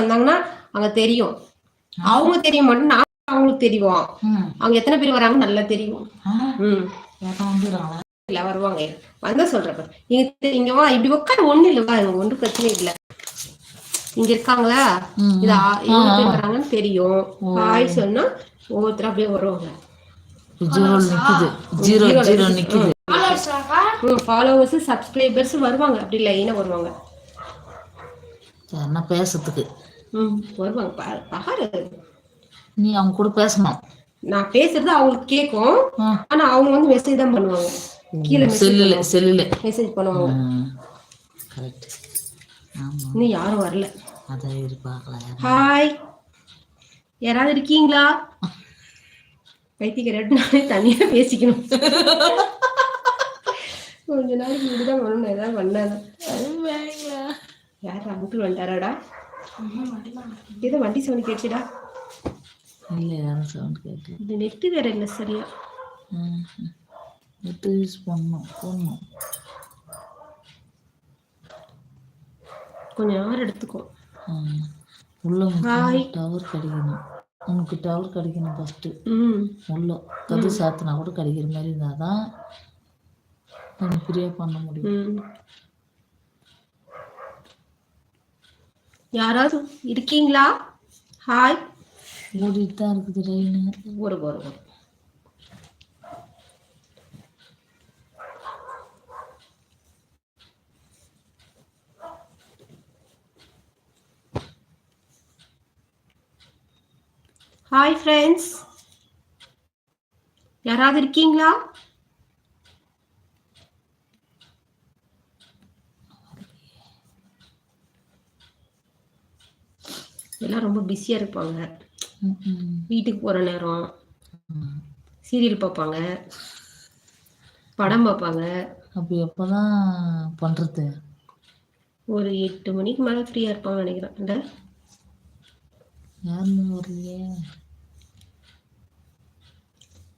வந்தாங்கன்னா அங்க தெரியும். அவங்க தெரிய மாட்டோம் நான் அவங்களுக்கு தெரியும் அவங்க எத்தனை பேர் வராங்க நல்லா தெரியும். இல்ல வருவாங்க. வந்தா சொல்றப்ப நீங்க தெ- இங்க வா இப்படி உட்காரு ஒண்ணு இல்ல வா. ஒன்றும் பிரச்சனை இல்ல. இங்க இருக்காங்களா? இது ஆ- எவ்வளவு பேர் வராங்கன்னு தெரியும். ஹாய் சொன்னா ஒவ்வொருத்தரும் அப்படியே வருவாங்க. ஜீரோ நிக்குது. ஜீரோ ஜீரோ நிக்குது. ஃபாலோவர்ஸ் சப்ஸ்கிரைபர்ஸ் வருவாங்க. அப்படி லைனா வருவாங்க. பேசுறதுக்கு? வருவாங்க பாரு நீ அவங்க கூட பேசணும். நான் பேசுறது அவங்களுக்கு கேட்கும். ஆனா அவங்க வந்து மெசேஜ் தான் பண்ணுவாங்க. கீழே செல்லுல செல்லுல. மெசேஜ் பண்ணுவாங்க. கரெக்ட் இன்னும் யாரும் வரல. அதை எதிர்பார்க்கல ஹாய் யாராவது இருக்கீங்களா? பைத்தியக்காரட்டு நானே தனியா பேசிக்கணும். கொஞ்ச நாளைக்கு இப்படிதான் பண்ணணும் ஏதாவது பண்ணாதான் யார் அங்கிள் வந்துட்டாராடா? ஏதோ வண்டி சவுண்ட் கேட்டுச்சுடா. இல்லை யாரும் சவுண்ட் கேட்டு இது நெட்டு வேற இல்லை சரியா. நெட்டு யூஸ் பண்ணணும் போடணும். கொஞ்சம் நேரம் எடுத்துக்கும் ம். உள்ள. டவர் கிடைக்கணும். உனக்கு டவர் கிடைக்கணும் ஃபஸ்ட்டு உள்ள கது சாத்தினா கூட கிடைக்கிற மாதிரி இருந்தால் தான் கொஞ்சம் ஃப்ரீயாக பண்ண முடியும் ம் யாராவது இருக்கீங்களா? ஹாய் ஓடிட்டு தான் இருக்குது ட்ரெயின் ஒரு ஒரு ஒரு. ஹாய் ஃப்ரெண்ட்ஸ் யாராவது இருக்கீங்களா? எல்லாம் ரொம்ப பிஸியா இருப்பாங்க. வீட்டுக்கு போற நேரம் சீரியல் பார்ப்பாங்க. படம் பார்ப்பாங்க. அப்போ எப்போ தான் பண்ணுறது ஒரு எட்டு மணிக்கு மேல ஃப்ரீயா இருப்பாங்க நினைக்கிறேன். இல்ல யாருமே வரலையே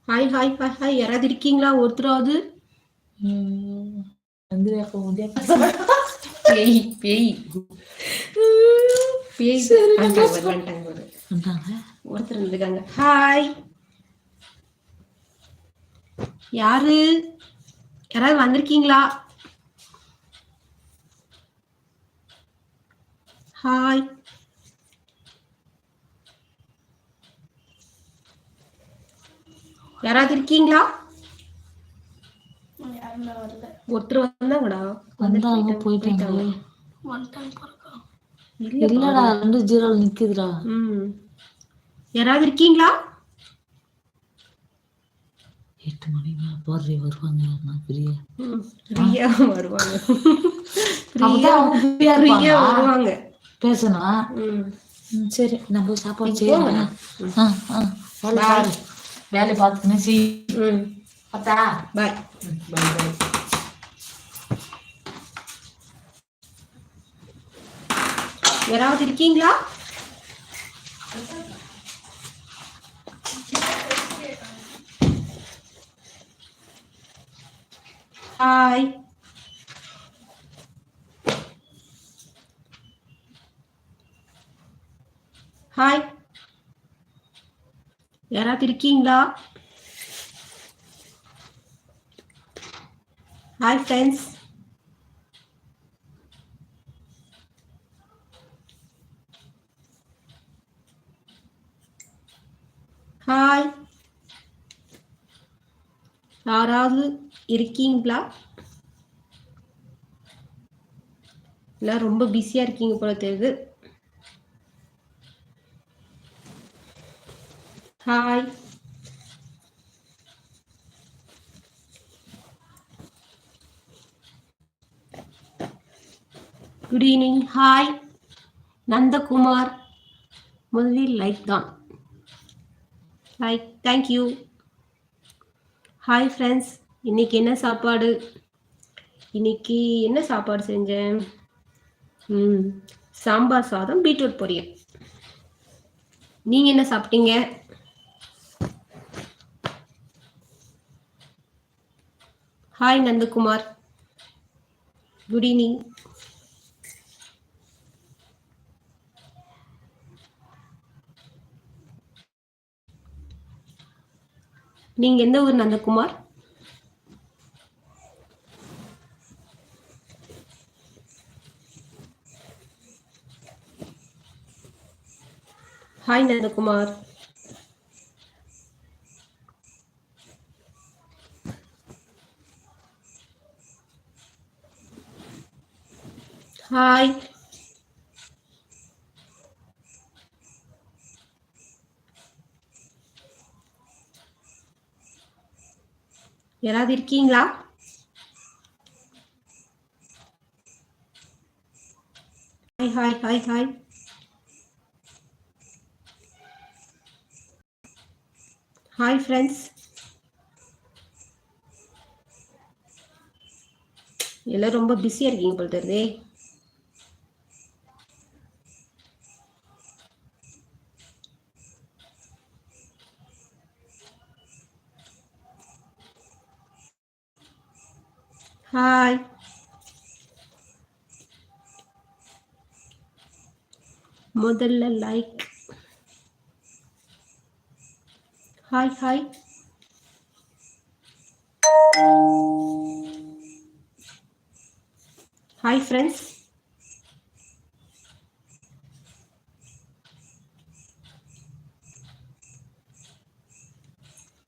ஹாய் ஹாய் ஹாய் ஹாய் யாராவது இருக்கீங்களா? ஒருத்தராவது? பேய் பேய். பேய் ஒருத்தர் இருந்துக்காங்க ஹாய் யாரு? யாராவது வந்திருக்கீங்களா? ஹாய் யாராவது இருக்கீங்களா? ஒருத்தர் வந்தாங்கடா. வந்தாங்க போயிட்டாங்க. இல்லடா ரெண்டு ஜீரோ நிக்குதுடா. ம். யாராவது இருக்கீங்களா? எட்டு மேல போடுறே வருவாங்க. நான் பிரியா வருவாங்க. பிரியா இருப்பாங்க. வருவாங்க. பேசணும் சரி. போய் சாப்பாடு ஆ வேலை பாரு வேலை பார்த்துக்கினே செய் ம். பார்த்தா பாய் பை யாராவது இருக்கீங்களா? ஹாய் ஹாய் யாராவது இருக்கீங்களா? ஹாய் ஃப்ரெண்ட்ஸ் ஹாய் யாராவது இருக்கீங்களா? எல்லாம் ரொம்ப பிஸியாக இருக்கீங்க போல தெரியுது. Hi good evening hi Nandakumar. முதலில் லைக் தான். லைக் தேங்க்யூ ஹாய் ஃப்ரெண்ட்ஸ் இன்னைக்கு என்ன சாப்பாடு? இன்னைக்கு என்ன சாப்பாடு செஞ்சேன்? ம் சாம்பார் சாதம் பீட்ரூட் பொரியல். நீங்கள் என்ன சாப்பிட்டீங்க? ஹாய் நந்தகுமார். குட் ஈவினிங் நீங்க எந்த ஊர் நந்தகுமார்? ஹாய் நந்தகுமார். ஹாய் யாராவது இருக்கீங்களா? Hi hi hi hi hi friends எல்லாம் ரொம்ப பிஸியாக இருக்கீங்க போல தெரியுதே. ஹாய் முதல்ல like hi hi hi friends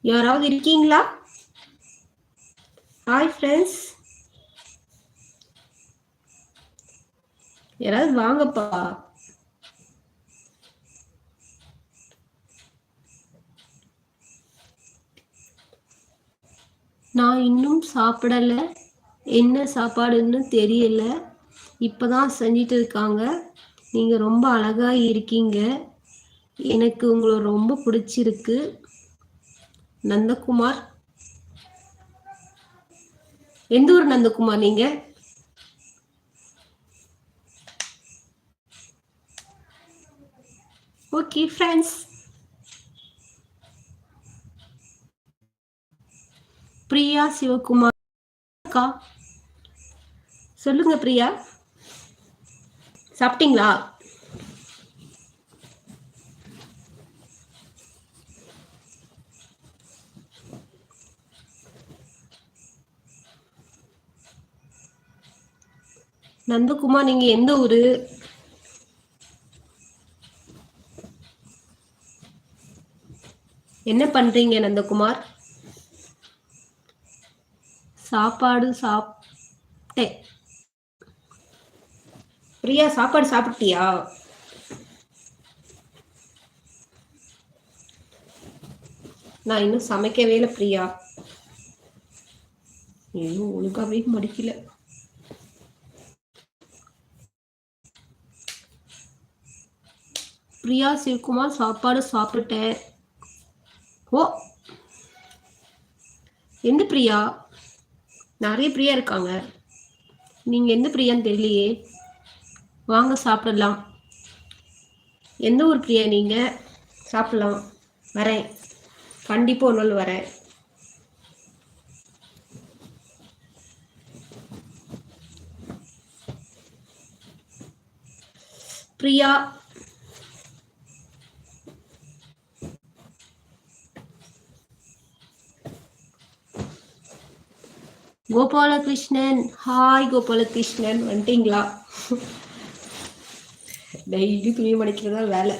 யாராவது இருக்கீங்களா ஹாய் ஃப்ரெண்ட்ஸ் யாராவது வாங்கப்பா. நான் இன்னும் சாப்பிடல. என்ன சாப்பாடுன்னு தெரியல. இப்பதான் செஞ்சிட்டு இருக்காங்க. நீங்க ரொம்ப அழகா இருக்கீங்க. எனக்கு உங்களை ரொம்ப பிடிச்சிருக்கு. நந்தகுமார். எந்த ஊர் நந்தகுமார் நீங்கள் ஓகே ஃப்ரெண்ட்ஸ் பிரியா சிவகுமார் அக்கா. சொல்லுங்க பிரியா. சாப்பிட்டீங்களா? நந்தகுமார் நீங்க எந்த ஊரு? என்ன பண்றீங்க நந்தகுமார்? சாப்பாடு சாப்பிட்டேன். பிரியா சாப்பாடு சாப்பிட்டியா? நான் இன்னும் சமைக்கவே இல்லை பிரியா. இன்னும் ஒழுங்காவே மடிக்கல. பிரியா சிவகுமார் சாப்பாடு சாப்பிட்டேன். ஓ எந்த பிரியா? நிறைய பிரியா இருக்காங்க. நீங்க எந்த பிரியான்னு தெரியலையே. வாங்க சாப்பிடலாம். எந்த ஊர் பிரியா நீங்க? சாப்பிடலாம். வரேன். கண்டிப்பா ஒரு நாள் வரேன். பிரியா கோபாலகிருஷ்ணன். ஹாய் கோபாலகிருஷ்ணன். வந்துட்டீங்களா? டெய்லி துணி மடிக்கிறதா வேலை.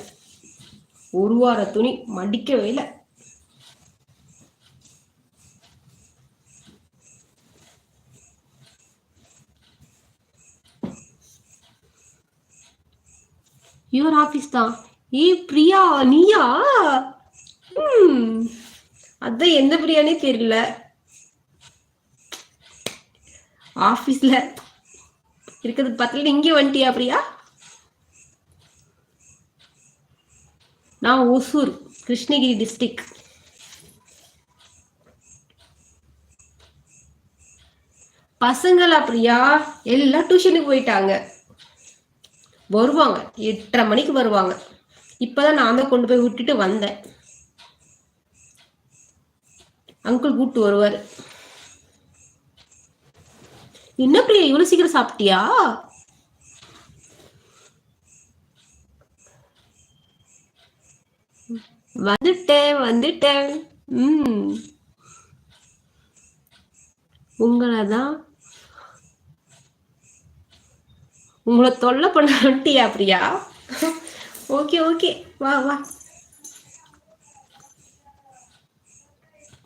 ஒரு வார துணி மடிக்கவே இல்லை. யுவர் ஆபீஸ் தான். ஏய் பிரியா நீயா? அதான் எந்த பிரியானே தெரியல. ஆபீஸ்ல இருக்கிறது பத்தில இங்கே வந்துட்டியா அப்படியா நான் ஒசூர் கிருஷ்ணகிரி டிஸ்ட்ரிக் பசங்களா பிரியா? எல்லாம் டியூஷனுக்கு போயிட்டாங்க. வருவாங்க. எட்டரை மணிக்கு வருவாங்க. இப்பதான் நான் தான் கொண்டு போய் விட்டுட்டு வந்தேன். அங்கிள் கூப்பிட்டு வருவார். என்ன பிரியா இவ்வளவு சீக்கிரம் சாப்பிட்டியா? வந்துட்டேன் வந்துட்டேன். உம் உங்களை தான் உங்களை தொல்லை பண்ணிட்டியா பிரியா? Okay okay. வா வா.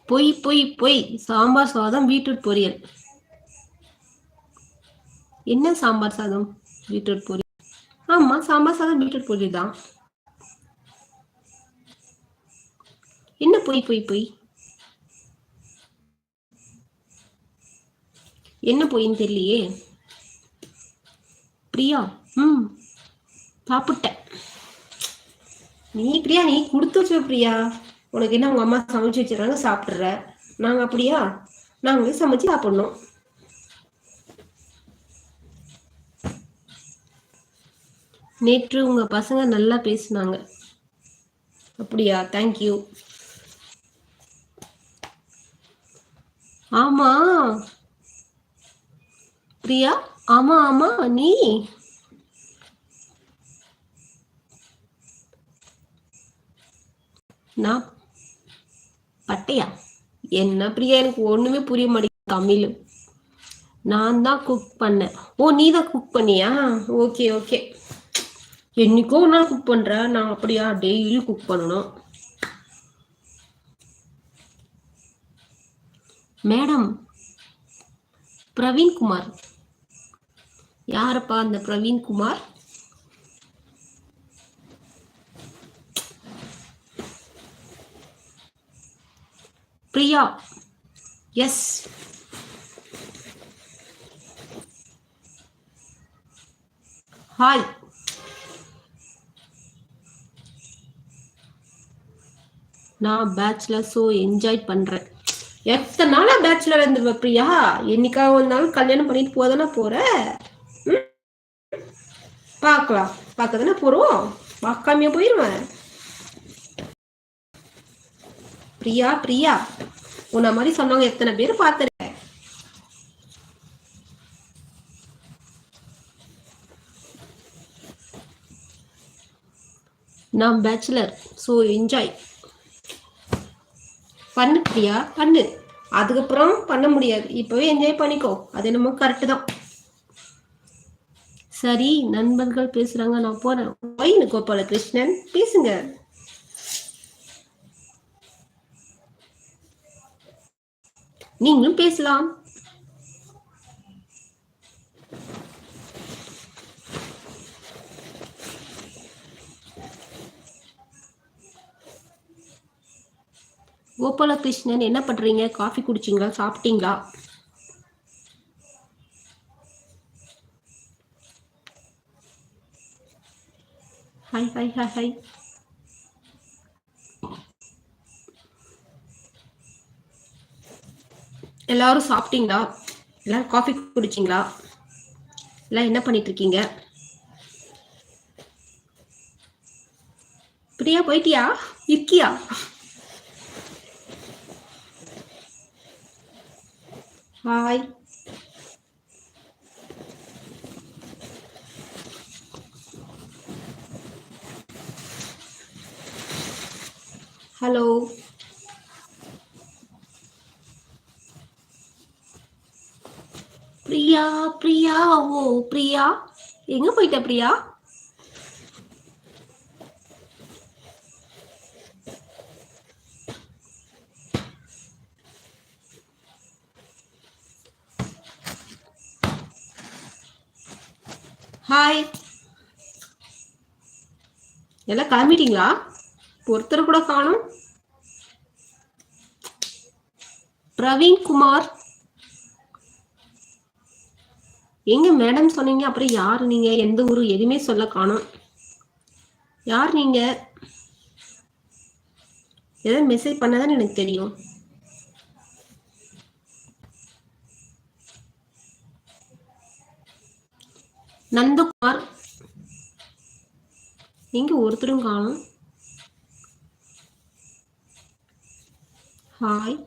பொய் பொய் பொய். சாம்பார் சாதம் பீட்ரூட் பொரியல். என்ன சாம்பார் சாதம்? பீட்ரூட் பொரி. ஆமா சாம்பார் சாதம் பீட்ரூட் பொரி தான். என்ன பொய் பொய் பொய்? என்ன பொய்ன்னு தெரியலையே. பிரியா ம் சாப்பிட்டேன். நீ பிரியா நீ கொடுத்து வச்ச பிரியா. உனக்கு என்ன உங்க அம்மா சமைச்சு வச்சிருக்காங்க சாப்பிட்ற. நாங்க அப்படியா? நாங்களே சமைச்சு சாப்பிடணும். நேற்று உங்க பசங்க நல்லா பேசுனாங்க. அப்படியா? தேங்க்யூ ஆமா. பிரியா? ஆமா ஆமா நீ? நான் பட்டையா? என்ன பிரியா? எனக்கு ஒண்ணுமே புரிய மாட்டேங்குது தமிழ். நான் தான் குக் பண்ணேன். ஓ நீ தான் குக் பண்ணியா? Okay okay. என்னைக்கோ ஒரு நாள் குக் பண்ணுறேன் நான் அப்படியா? டெய்லி குக் பண்ணணும். மேடம் பிரவீன்குமார். யாரப்பா அந்த பிரவீன்குமார்? பிரியா. எஸ். ஹாய். நான் பேச்சுலர் ஸோ என்ஜாய் பண்றேன். எத்தனை நாளா பேச்சுலர் இருந்துருவ பிரியா? என்னைக்காக ஒரு நாள் கல்யாணம் பண்ணிட்டு போதானே போற? ம்? பார்க்கலாம். பார்க்க தானே போறோம்? பார்க்காமையா போயிருவேன். பிரியா பிரியா உன்ன மாதிரி சொன்னவங்க எத்தனை பேர் பார்த்துருக்கேன் நான் பேச்சுலர் ஸோ என்ஜாய் பண்ணு பிரியா பண்ணு. அதுக்கப்புறம் பண்ண முடியாது. இப்போவே என்ஜாய் பண்ணிக்கோ. அது என்னமோ கரெக்டு தான். சரி நண்பர்கள் பேசுறாங்க. நான் போறேன். ஒயின்னு கோபால கிருஷ்ணன் பேசுங்க. நீங்களும் பேசலாம். கோபாலகிருஷ்ணன் என்ன பண்றீங்க? காஃபி குடிச்சிங்களா? சாப்பிட்டீங்களா? ஹாய் ஹாய் ஹாய் ஹாய் எல்லாரும் சாப்பிட்டீங்களா? எல்லாரும் காஃபி குடிச்சிங்களா? எல்லாம் என்ன பண்ணிட்டு இருக்கீங்க பிரியா போயிட்டியா? இருக்கியா? ஹாய் ஹலோ பிரியா பிரியா ஓ பிரியா எங்க போயிட்ட பிரியா ஹாய் எல்லாம் கிளம்பிட்டீங்களா? ஒருத்தர் கூட காணும். பிரவீன் குமார். எங்க மேடம் சொன்னீங்க? அப்புறம் யார் நீங்க? எந்த ஊரு? எதுவுமே சொல்ல காணும். யார் நீங்க? ஏதாவது மெசேஜ் பண்ணதான் எனக்கு தெரியும். நந்தகுமார். எங்க ஒருத்தரும் காணும். ஹாய்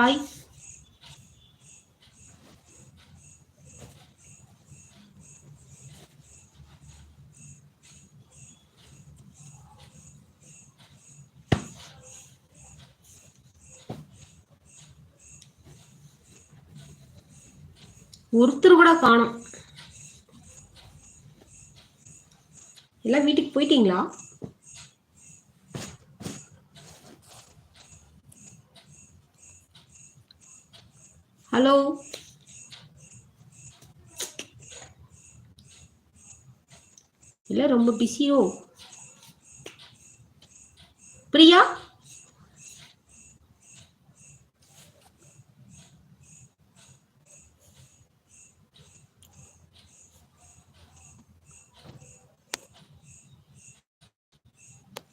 ஹாய் ஒருத்தர் கூட காணும். எல்லாம் வீட்டுக்கு போயிட்டீங்களா? ஹலோ இல்ல ரொம்ப பிஸியோ பிரியா?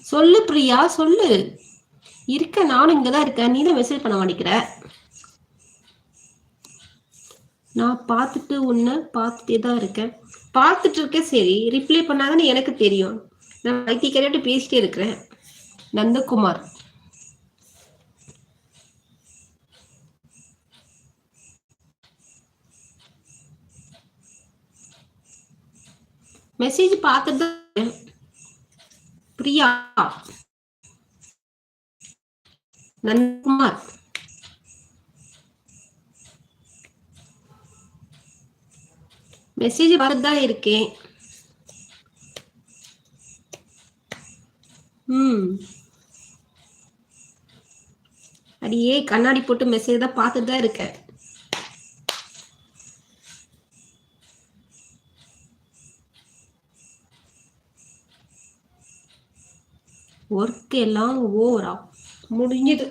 சொல்லு பிரியா சொல்லு. இருக்க நானும் இங்கதான் இருக்கேன். நீ தான் மெசேஜ் பண்ண மாட்டேங்கிற. நான் பார்த்துட்டு உன்னை பார்த்துட்டே தான் இருக்கேன். பார்த்துட்டு இருக்கேன் சரி. ரிப்ளை பண்ணாதானே எனக்கு தெரியும். நான் வைத்தியக்காரியாட்ட பேசிட்டே இருக்கிறேன். நந்தகுமார். மெசேஜ் பார்த்துட்டு தான் பிரியா. நந்தகுமார். மெசேஜ் பார்த்து தான் இருக்கேன். ம். அடியே கண்ணாடி போட்டு மெசேஜ் தான் பார்த்துட்டு தான் இருக்கேன். ஒர்க் எல்லாம் ஓவரா முடிஞ்சது.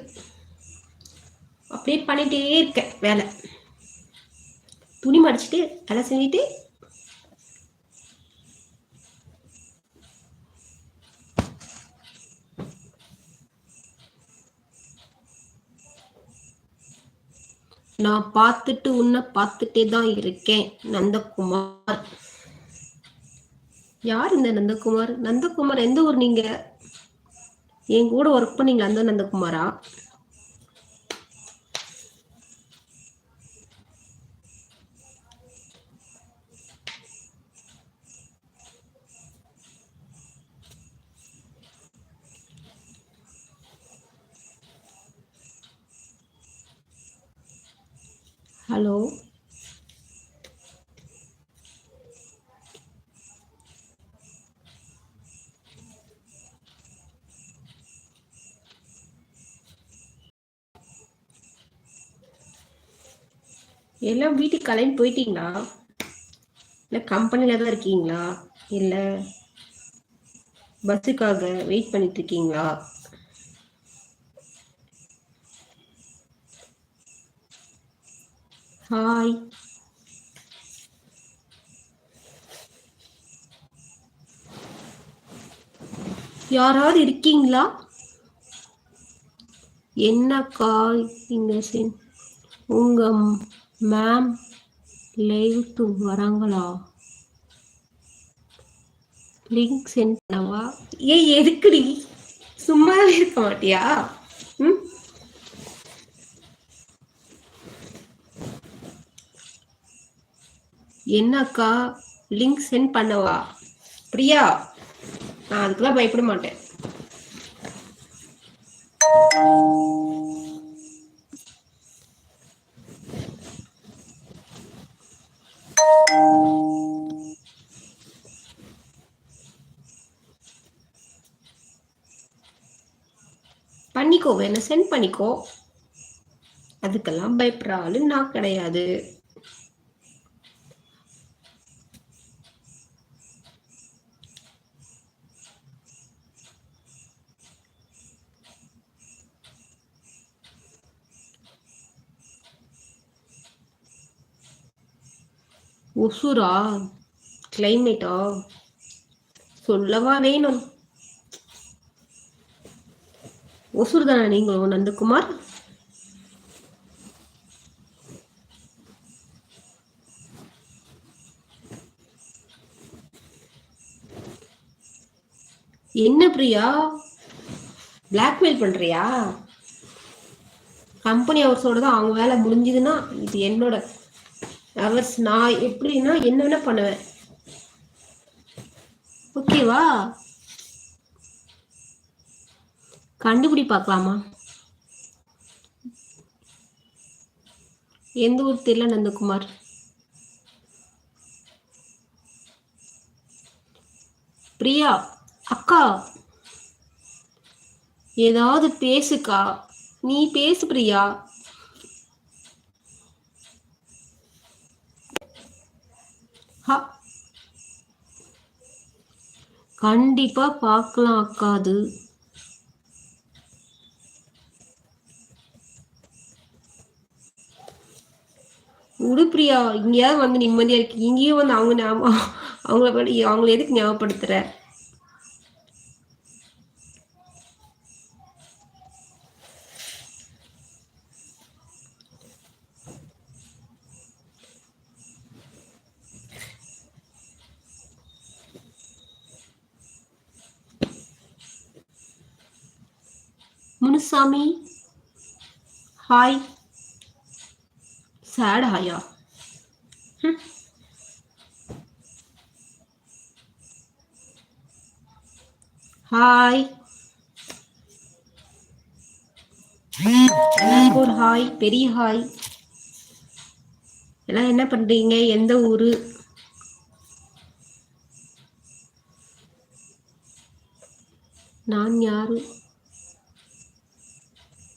அப்படியே பண்ணிட்டே இருக்கேன் வேலை. துணி மடிச்சிட்டு வேலை செஞ்சுட்டு நான் பார்த்துட்டு உன்னை பார்த்துட்டே தான் இருக்கேன் நந்தகுமார். யார் இந்த நந்தகுமார்? நந்தகுமார் எந்த ஊர் நீங்க? என் கூட ஒர்க் பண்ணீங்களா அந்த நந்தகுமாரா ஹலோ எல்லாம் வீட்டுக்கு கிளம்பி போயிட்டீங்களா? இல்லை கம்பெனியில் தான் இருக்கீங்களா? இல்லை பஸ்ஸுக்காக வெயிட் பண்ணிட்டு இருக்கீங்களா? ஹாய் யாராவது இருக்கீங்களா? என்னக்கா இந்த சென் உங்க மேம் லைவுக்கு வராங்களா? லிங்க் சென்ட் பண்ணவா? ஏய் எதுக்குடி? சும்மாவே இருக்க மாட்டியா? ம்? என்னக்கா? லிங்க் சென்ட் பண்ணவா? பிரியா? நான் அதுக்கெல்லாம் பயப்பட மாட்டேன். பண்ணிக்கோ வேணா சென்ட் பண்ணிக்கோ. அதுக்கெல்லாம் பயப்படுற ஆளு நான் கிடையாது. ஒசூரா? கிளைமேட்டா சொல்லவா வேணும். ஒசூர் தானே நீங்களும் நந்தகுமார்? என்ன பிரியா? பிளாக்மெயில் பண்றியா? கம்பெனி ஹவர்ஸோட தான் அவங்க வேலை முடிஞ்சுதுன்னா இது என்னோட ஹவர்ஸ் நான் எப்படின்னா என்ன வேணா பண்ணுவேன். ஓகேவா கண்டுபிடி பார்க்கலாமா எந்த ஊர் தெரியல நந்தகுமார். பிரியா அக்கா. ஏதாவது பேசுக்கா. நீ பேசு பிரியா. கண்டிப்பா பார்க்கலாம் அக்கா அது. உடுப்பிரியா இங்கேயாவது வந்து நிம்மதியா இருக்கு. இங்கேயும் வந்து அவங்க ஞாபகம் அவங்கள படி அவங்கள எதுக்கு ஞாபகப்படுத்துற? முனுசாமி ஹாய் சேட் ஹாயா ஹம். ஹாய் ஒரு ஹாய் பெரிய ஹாய் எல்லாம் என்ன பண்றீங்க? எந்த ஊரு? நான் யாரு?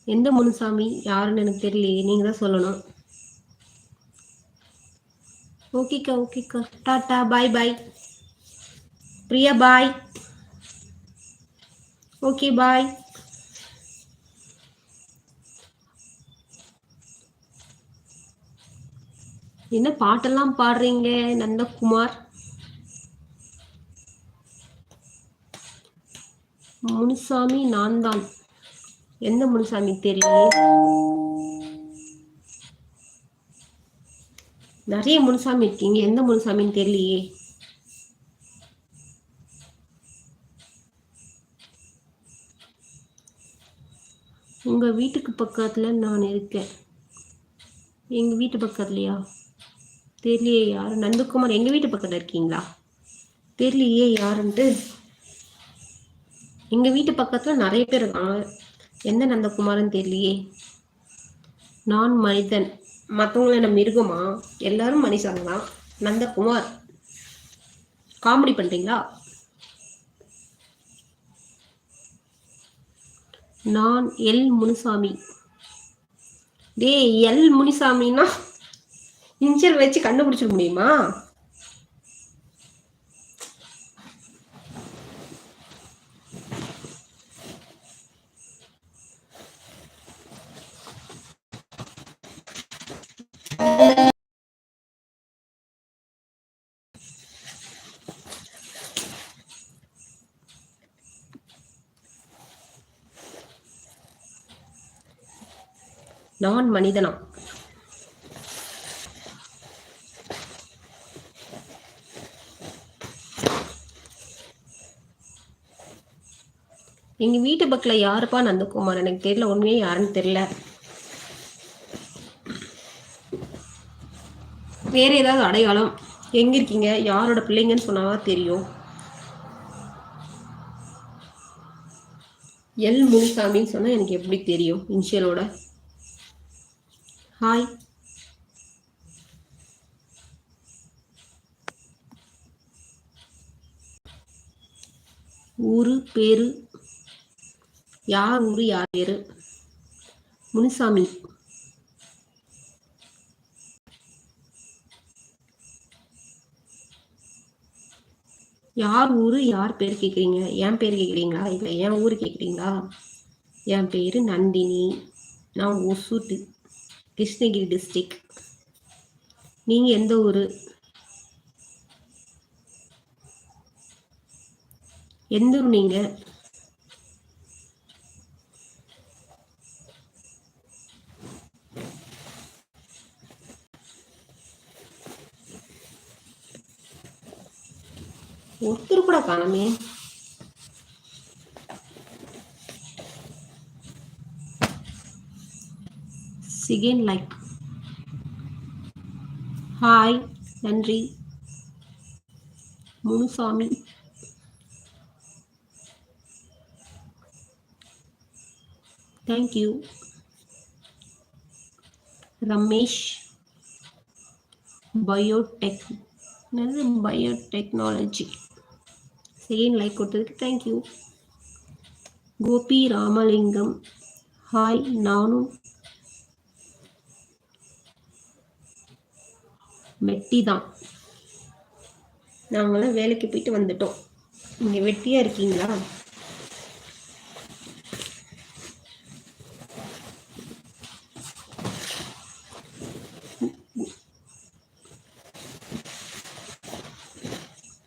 எந்த முனுசாமி? யாருன்னு எனக்கு தெரியலையே. நீங்க தான் சொல்லணும். ஓகேக்கா ஓகேக்கா. Tata bye bye Priya bye okay bye என்ன பாட்டெல்லாம் பாடுறீங்க நந்தகுமார்? முனுசாமி நான் தான் எந்த முனுசாமி தெரியல நிறைய முனுசாமி இருக்கீங்க. எந்த முனுசாமின்னு தெரியலையே. உங்க வீட்டுக்கு பக்கத்துல நான் இருக்கேன். எங்க வீட்டு பக்கத்துலயா? தெரியலையே யார்? நந்தகுமார் எங்க வீட்டு பக்கத்துல இருக்கீங்களா? தெரியலையே யாருன்ட்டு. எங்க வீட்டு பக்கத்துல நிறைய பேர் இருக்காங்க. எந்த நந்தகுமார்னு தெரியலையே. நான் மனிதன் மற்றவங்கள என்ன மிருகமா? எல்லாரும் மனுஷங்க தான். நந்தகுமார். காமெடி பண்றீங்களா? நான் எல் முனுசாமி. டேய் எல் முனிசாமின்னா இன்ஷியல் வச்சு கண்டுபிடிச்சிட முடியுமா? நான் மனிதனா எங்க வீட்டு பக்கத்துல யாருப்பா நந்தகுமார்? எனக்கு தெரியல உண்மையே யாருன்னு தெரியல. வேற ஏதாவது அடையாளம்? எங்க இருக்கீங்க? யாரோட பிள்ளைங்கன்னு சொன்னாவா தெரியும். எல் முனிசாமின்னு சொன்னா எனக்கு எப்படி தெரியும்? இன்ஷியலோட. ஹாய் ஊரு பேரு. யார் ஊரு யார் பேரு? முனுசாமி. யார் ஊரு யார் பேர் கேட்குறீங்க என் பேர் கேட்குறீங்களா இல்லை என் ஊர் கேட்குறீங்களா என் பேர் நந்தினி. நான் ஒசூட்டு கிருஷ்ணகிரி டிஸ்ட்ரிக். நீங்க எந்த ஊர்? எந்த ஊர் நீங்க? ஒருத்தர் கூட காணமே. Again லைக் ஹாய் நன்றி Munusamy thank you Ramesh biotech என்னது பயோடெக்னாலஜி செகண்ட் லைக் கொடுத்ததுக்கு thank you Gopi Ramalingam. Hi நானும் வெட்டி தான் நாங்களாம் வேலைக்கு போயிட்டு வந்துட்டோம். நீங்கள் வெட்டியாக இருக்கீங்களா?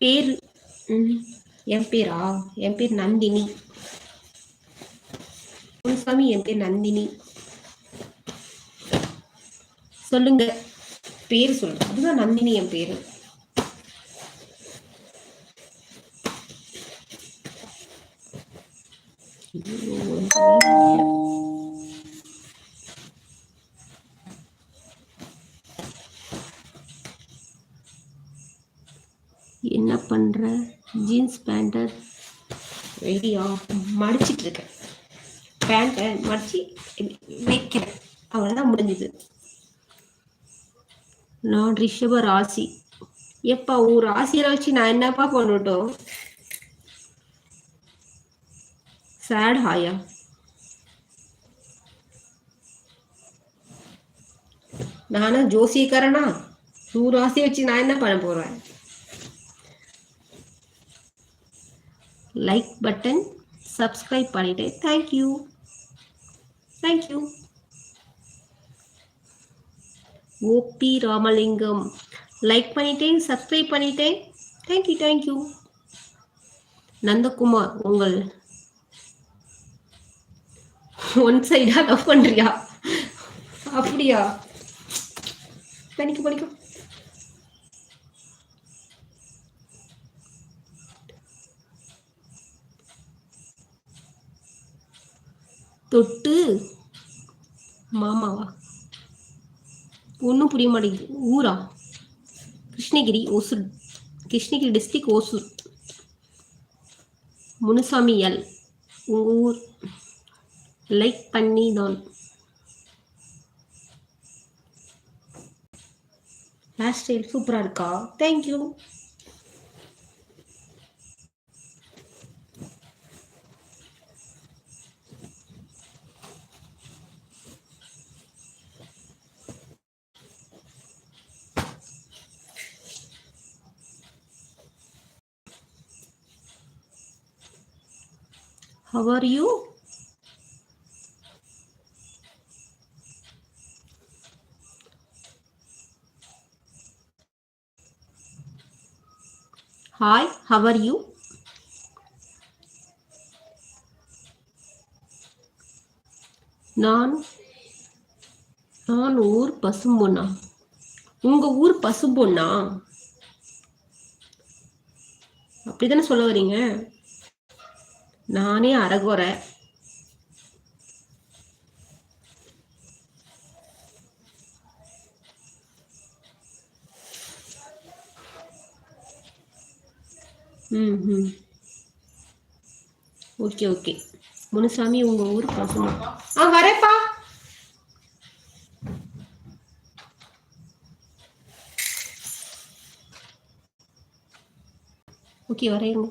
பேர் என் பேரா? என் பேர் நந்தினி. முனுசாமி என் பேர் நந்தினி. சொல்லுங்க. பேர் சொல்லுங்க அதுதான் நந்தினி என் பேரு. என்ன பண்ற? ஜீன்ஸ் பேண்ட்டை ரெடியா மடிச்சிட்டு இருக்கேன். பேண்ட்டை மடிச்சு வைக்கிறேன். அவ்வளோதான் முடிஞ்சுது. நான் ரிஷப ராசி. எப்பா உன் ராசியில வச்சு நான் என்னப்பா பண்ணட்டும்? சேட் ஹாயா? நானா ஜோசியக்காரனா? உன் ராசியை வச்சு நான் என்ன பண்ண போறேன்? லைக் பட்டன் சப்ஸ்கிரைப் பண்ணிட்டேன் thank you thank you OP Ramalingam. Like பண்ணிட்டேன் சப்ஸ்கிரைப் பண்ணிட்டேன். Thank you thank you Nandakumar உங்கள் ஒன் சைடா லவ் பண்றியா? அப்படியா? படிக்க படிக்கும் தொட்டு மாமாவா? ஒன்றும் புரிய மாட்டேங்குது. ஊரா? கிருஷ்ணகிரி ஓசூர். கிருஷ்ணகிரி டிஸ்ட்ரிக் ஓசூர். முனுசாமி எல் உங்கள் ஊர்? லைக் பண்ணி தான் ஹேர் ஸ்டைல் சூப்பராக இருக்கா thank you How are you? Hi, how are you? நான் நான் ஊர் பசும்பொண்ணா உங்க ஊர் பசும்பொண்ணா அப்படிதானே சொல்ல வரீங்க நானே அறகுறை ம் ம். Okay okay. முனுசாமி உங்க ஊர் பசுமா? ஆ வரேப்பா ஓகே வரேங்க